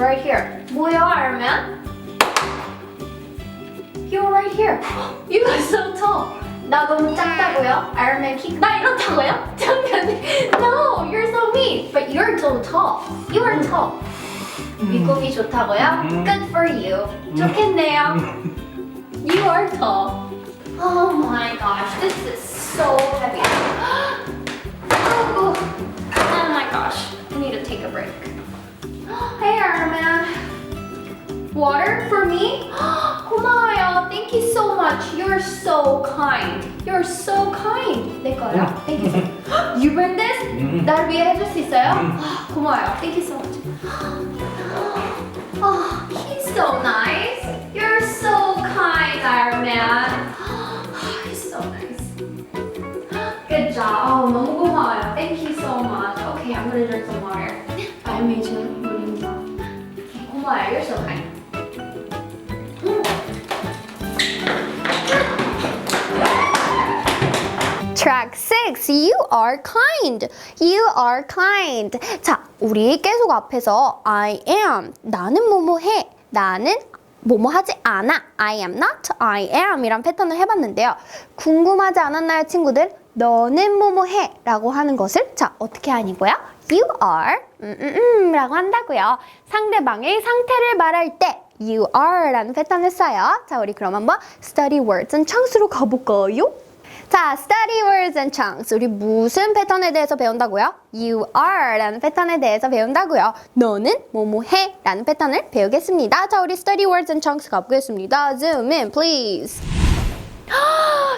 right here. 뭐야, Iron Man? You're right here. You are so tall. 나 너무 작다고요? Iron Man 키? 나 이렇다고요? 잠깐만. No, you're so mean. But you're so tall. You are tall. 미국이 좋다고요? 음. Good for you. 좋겠네요. You are tall. Oh my gosh, this is so heavy. oh, oh my gosh, I need to take a break. Hey, Iron Man. Water for me? 고마워요. Thank you so much. You're so kind. You're so kind. 내 거요. Thank you so much. You bring this? 음. 날 위해 해줄 수 있어요? 고마워요. Thank you so much. Oh, he's so nice. You're so kind, Iron Man. He's so nice. Good job. Oh, 너무 고마워요. Thank you so much. Okay, I'm gonna drink some water. Iron Man 주는 물입니다. 고마워요. You're so kind. Track 6. You are kind. You are kind. 자, 우리 계속 앞에서 I am. 나는 뭐뭐 해. 나는 뭐뭐 하지 않아. I am not. I am. 이란 패턴을 해봤는데요. 궁금하지 않았나요, 친구들? 너는 뭐뭐 해. 라고 하는 것을 자, 어떻게 하니고요? You are. 음, 음, 음, 라고 한다고요. 상대방의 상태를 말할 때 You are 라는 패턴을 써요. 자, 우리 그럼 한번 study words and chunks로 가볼까요? 자, study words and chunks. 우리 무슨 패턴에 대해서 배운다고요? You are 라는 패턴에 대해서 배운다고요. 너는 뭐뭐 해 라는 패턴을 배우겠습니다. 자, 우리 study words and chunks 가보겠습니다. Zoom in, please.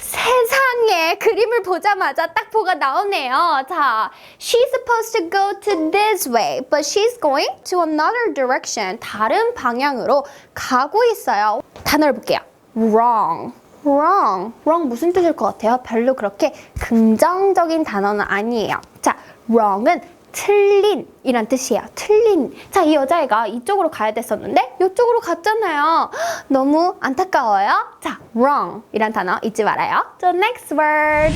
세상에 그림을 보자마자 딱 보가 나오네요. 자, she's supposed to go to this way, but she's going to another direction. 다른 방향으로 가고 있어요. 단어를 볼게요. wrong. wrong. wrong 무슨 뜻일 것 같아요? 별로 그렇게 긍정적인 단어는 아니에요. 자, wrong은 틀린 이란 뜻이에요. 틀린. 자, 이 여자애가 이쪽으로 가야 됐었는데 이쪽으로 갔잖아요. 너무 안타까워요. 자, wrong 이란 단어 잊지 말아요. 자, next word.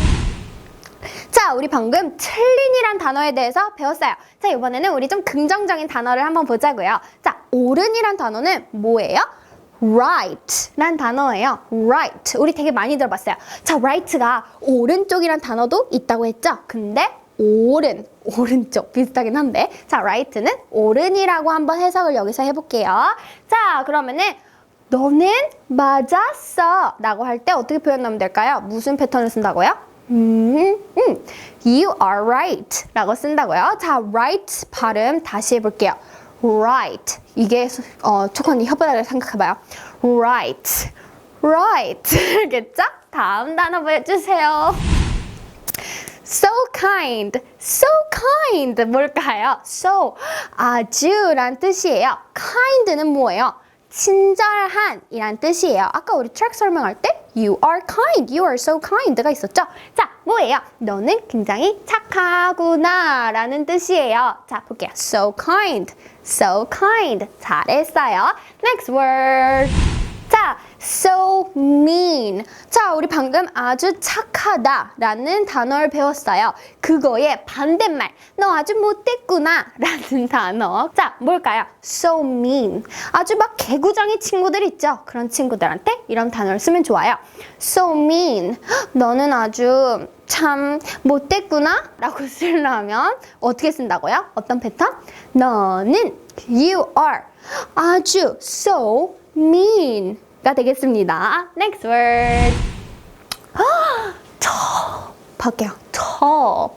자, 우리 방금 틀린이란 단어에 대해서 배웠어요. 자, 이번에는 우리 좀 긍정적인 단어를 한번 보자고요. 자, 옳은이란 단어는 뭐예요? right 란 단어예요. right. 우리 되게 많이 들어봤어요. 자, right가 오른쪽이란 단어도 있다고 했죠? 근데 오른, 오른쪽 비슷하긴 한데 자, right는 오른이라고 한번 해석을 여기서 해볼게요. 자, 그러면은 너는 맞았어 라고 할 때 어떻게 표현하면 될까요? 무슨 패턴을 쓴다고요? 음, 음, you are right 라고 쓴다고요. 자, right 발음 다시 해볼게요. right. 이게, 어, 초코니 혓바닥을 생각해봐요. right. right. 알겠죠? 다음 단어 보여주세요. So kind, so kind 뭘까요? So 아주란 뜻이에요. kind는 뭐예요? 친절한 이란 뜻이에요. 아까 우리 트랙 설명할 때 You are kind, you are so kind가 있었죠? 자, 뭐예요? 너는 굉장히 착하구나 라는 뜻이에요. 자, 볼게요. So kind, so kind. 잘했어요. Next word. 자, so mean. 자, 우리 방금 아주 착하다 라는 단어를 배웠어요. 그거의 반대말. 너 아주 못됐구나 라는 단어. 자, 뭘까요? so mean. 아주 막 개구장이 친구들 있죠? 그런 친구들한테 이런 단어를 쓰면 좋아요. so mean. 너는 아주 참 못됐구나 라고 쓰려면 어떻게 쓴다고요? 어떤 패턴? 너는 you are 아주 so mean 가 되겠습니다. Next word. 터 볼게요. 터.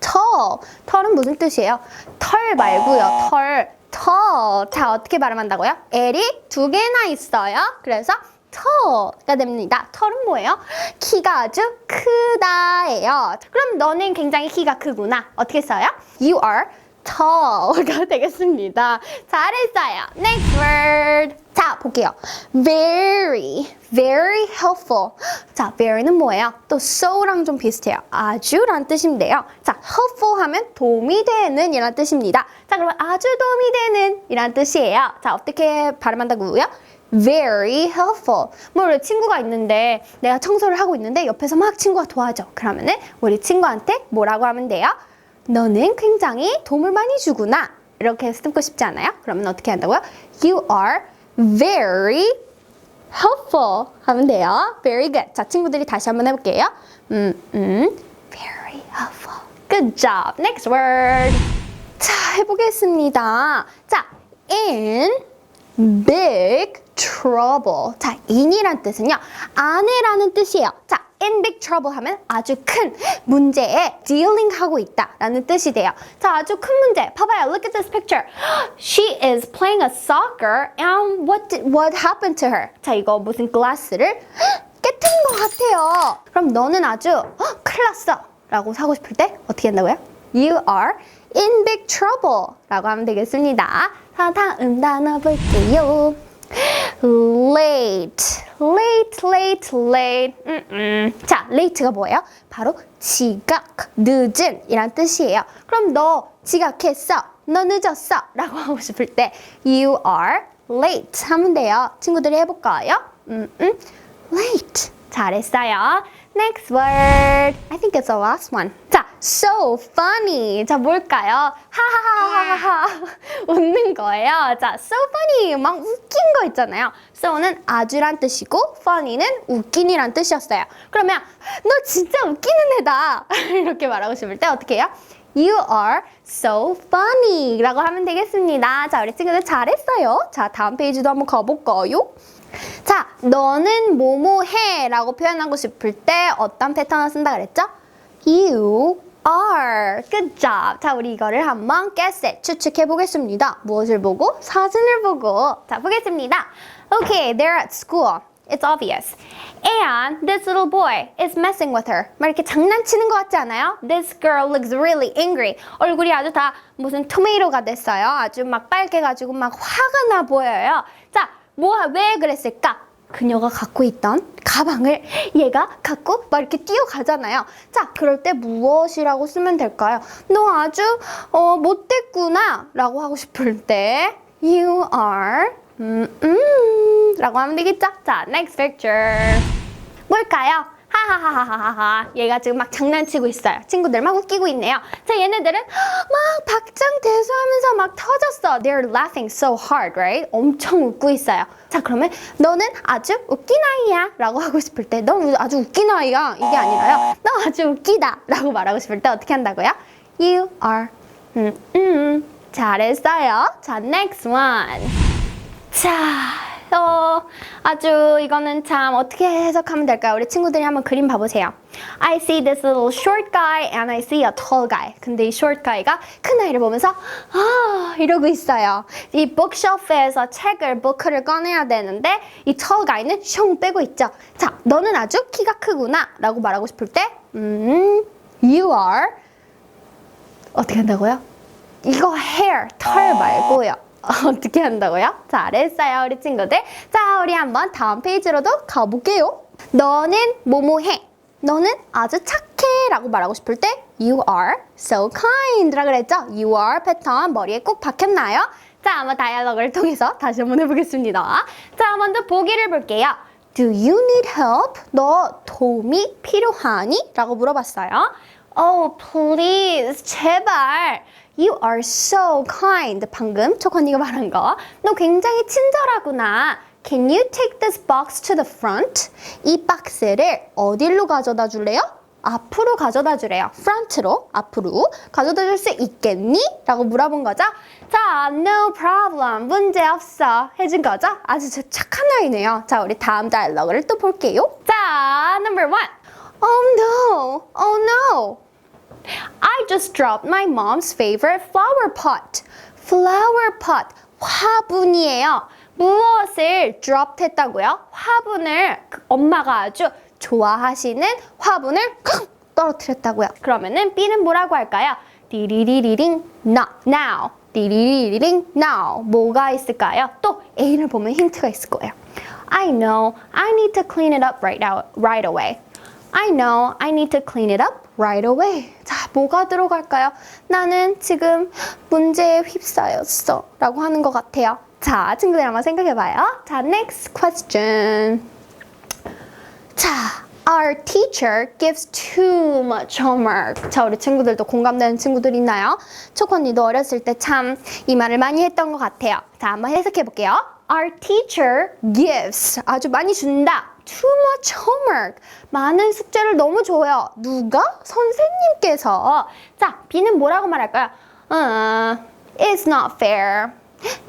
터. 털은 무슨 뜻이에요? 털 말고요. 털. 터. 자, 어떻게 발음한다고요? L이 두 개나 있어요. 그래서 터가 됩니다. 털은 뭐예요? 키가 아주 크다예요. 그럼 너는 굉장히 키가 크구나. 어떻게 써요? You are tall가 되겠습니다. 잘했어요. Next word. 자, 볼게요. Very, very helpful. 자, very는 뭐예요? 또 so랑 좀 비슷해요. 아주란 뜻인데요. 자, helpful 하면 도움이 되는 이란 뜻입니다. 자, 그러면 아주 도움이 되는 이란 뜻이에요. 자, 어떻게 발음한다고요? very helpful. 뭐 우리 친구가 있는데 내가 청소를 하고 있는데 옆에서 막 친구가 도와줘. 그러면은 우리 친구한테 뭐라고 하면 돼요? 너는 굉장히 도움을 많이 주구나. 이렇게 쓰고 싶지 않아요? 그러면 어떻게 한다고요? You are very helpful 하면 돼요. Very good. 자, 친구들이 다시 한번 해볼게요. 음, 음, very helpful. Good job. Next word. 자, 해보겠습니다. 자, in big trouble. 자, in이란 뜻은요, 안에라는 뜻이에요. 자, in big trouble 하면 아주 큰 문제에 dealing 하고 있다라는 뜻이 돼요. 자, 아주 큰 문제. 봐봐요. Look at this picture. She is playing a soccer and what did, what happened to her? 자, 이거 무슨 글라스를 깨뜨린 것 같아요. 그럼 너는 아주 "헉, 큰일 났어. 라고 하고 싶을 때 어떻게 한다고요? You are in big trouble 라고 하면 되겠습니다. 자, 다음 단어 볼게요. Late, late, late, late. 음, 음. 자, late가 뭐예요? 바로 지각, 늦은 이란 뜻이에요. 그럼 너 지각했어, 너 늦었어 라고 하고 싶을 때 you are late 하면 돼요. 친구들이 해볼까요? 음, 음. late. 잘했어요. Next word. I think it's the last one. 자, so funny. 자, 뭘까요? 하하하하하. 웃는 거예요. 자, so funny. 막 웃긴 거 있잖아요. so는 아주란 뜻이고, funny는 웃긴이란 뜻이었어요. 그러면 너 진짜 웃기는 애다. 이렇게 말하고 싶을 때 어떻게 해요? You are so funny 라고 하면 되겠습니다. 자, 우리 친구들 잘했어요. 자, 다음 페이지도 한번 가볼까요? 자, 너는 뭐뭐 해 라고 표현하고 싶을 때 어떤 패턴을 쓴다 그랬죠? You are. Good job. 자, 우리 이거를 한번 guess. 추측해 보겠습니다. 무엇을 보고? 사진을 보고. 자, 보겠습니다. Okay, they're at school. It's obvious. And this little boy is messing with her. 막 이렇게 장난치는 것 같지 않아요? This girl looks really angry. 얼굴이 아주 다 무슨 토마토가 됐어요. 아주 막 빨개가지고 막 화가 나 보여요. 자, 뭐, 왜 그랬을까? 그녀가 갖고 있던 가방을 얘가 갖고 막 이렇게 뛰어가잖아요. 자, 그럴 때 무엇이라고 쓰면 될까요? 너 아주 어, 못됐구나 라고 하고 싶을 때 You are 음, 음 라고 하면 되겠죠? 자, next picture 뭘까요? 하하하하하하 얘가 지금 막 장난치고 있어요. 친구들 막 웃기고 있네요. 자, 얘네들은 막 박장대소하면서 막 터졌어. They're laughing so hard, right? 엄청 웃고 있어요. 자, 그러면 너는 아주 웃긴 아이야 라고 하고 싶을 때넌 아주 웃긴 아이야 이게 아니라요. 너 아주 웃기다 라고 말하고 싶을 때 어떻게 한다고요? You are 음, 음. 잘했어요. 자, next one. 자, 어, 아주 이거는 참 어떻게 해석하면 될까요? 우리 친구들이 한번 그림 봐보세요. I see this little short guy and I see a tall guy. 근데 이 short guy가 큰 아이를 보면서 아 이러고 있어요. 이 bookshelf에서 책을 부크를 꺼내야 되는데 이 tall guy는 숑 빼고 있죠. 자, 너는 아주 키가 크구나 라고 말하고 싶을 때 음, you are 어떻게 한다고요? 이거 hair, 털 말고요. 어떻게 한다고요? 잘했어요, 우리 친구들. 자, 우리 한번 다음 페이지로도 가볼게요. 너는 뭐뭐 해. 너는 아주 착해 라고 말하고 싶을 때 You are so kind 라 그랬죠? You are 패턴 머리에 꼭 박혔나요? 자, 한번 다이얼로그를 통해서 다시 한번 해보겠습니다. 자, 먼저 보기를 볼게요. Do you need help? 너 도움이 필요하니? 라고 물어봤어요. Oh, please, 제발. You are so kind. 방금 초코니가 말한 거. 너 굉장히 친절하구나. Can you take this box to the front? 이 박스를 어디로 가져다 줄래요? 앞으로 가져다 주래요. front로, 앞으로 가져다 줄 수 있겠니? 라고 물어본 거죠. 자, no problem. 문제 없어. 해준 거죠? 아주 저 착한 아이네요. 자, 우리 다음 다이얼로그를 또 볼게요. 자, number one. Oh no. Oh no. I just dropped my mom's favorite flower pot. Flower pot. 화분이에요. 무엇을 drop 했다고요? 화분을 그 엄마가 아주 좋아하시는 화분을 떨어뜨렸다고요. 그러면은 B는 뭐라고 할까요? 디리리리링 not now. 디리리리링 now. 뭐가 있을까요? 또 A를 보면 힌트가 있을 거예요. I know I need to clean it up right now, right away. I know I need to clean it up right away. 자, 뭐가 들어갈까요? 나는 지금 문제에 휩싸였어. 라고 하는 것 같아요. 자, 친구들 한번 생각해봐요. 자, next question. 자, Our teacher gives too much homework. 자, 우리 친구들도 공감되는 친구들 있나요? 촉 언니도 어렸을 때 참 이 말을 많이 했던 것 같아요. 자, 한번 해석해 볼게요. Our teacher gives. 아주 많이 준다. Too much homework. 많은 숙제를 너무 줘요. 누가? 선생님께서. 자, B는 뭐라고 말할까요? 어, it's not fair.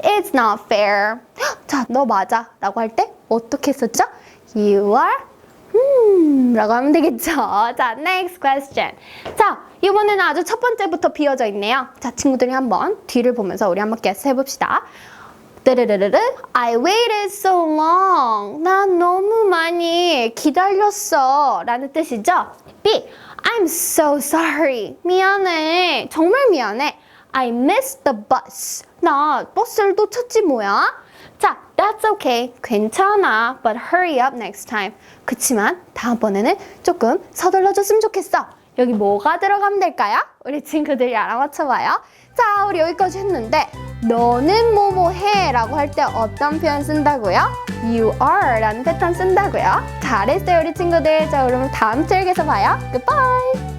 It's not fair. 자, 너 맞아. 라고 할 때 어떻게 썼죠? You are 음, 라고 하면 되겠죠. 자, next question. 자, 이번에는 아주 첫 번째부터 비어져 있네요. 자, 친구들이 한번 뒤를 보면서 우리 한번 guess 해봅시다. 뜨르르르르 I waited so long. 난 너무 많이 기다렸어. 라는 뜻이죠. B. I'm so sorry. 미안해. 정말 미안해. I missed the bus. 나 버스를 놓쳤지 뭐야. 자, that's okay. 괜찮아. But hurry up next time. 그치만 다음번에는 조금 서둘러 줬으면 좋겠어. 여기 뭐가 들어가면 될까요? 우리 친구들이 알아맞혀봐요. 자, 우리 여기까지 했는데 너는 뭐뭐 해 라고 할 때 어떤 표현 쓴다고요? You are 라는 패턴 쓴다고요. 잘했어요, 우리 친구들. 자, 그럼 다음 트랙에서 봐요. Goodbye!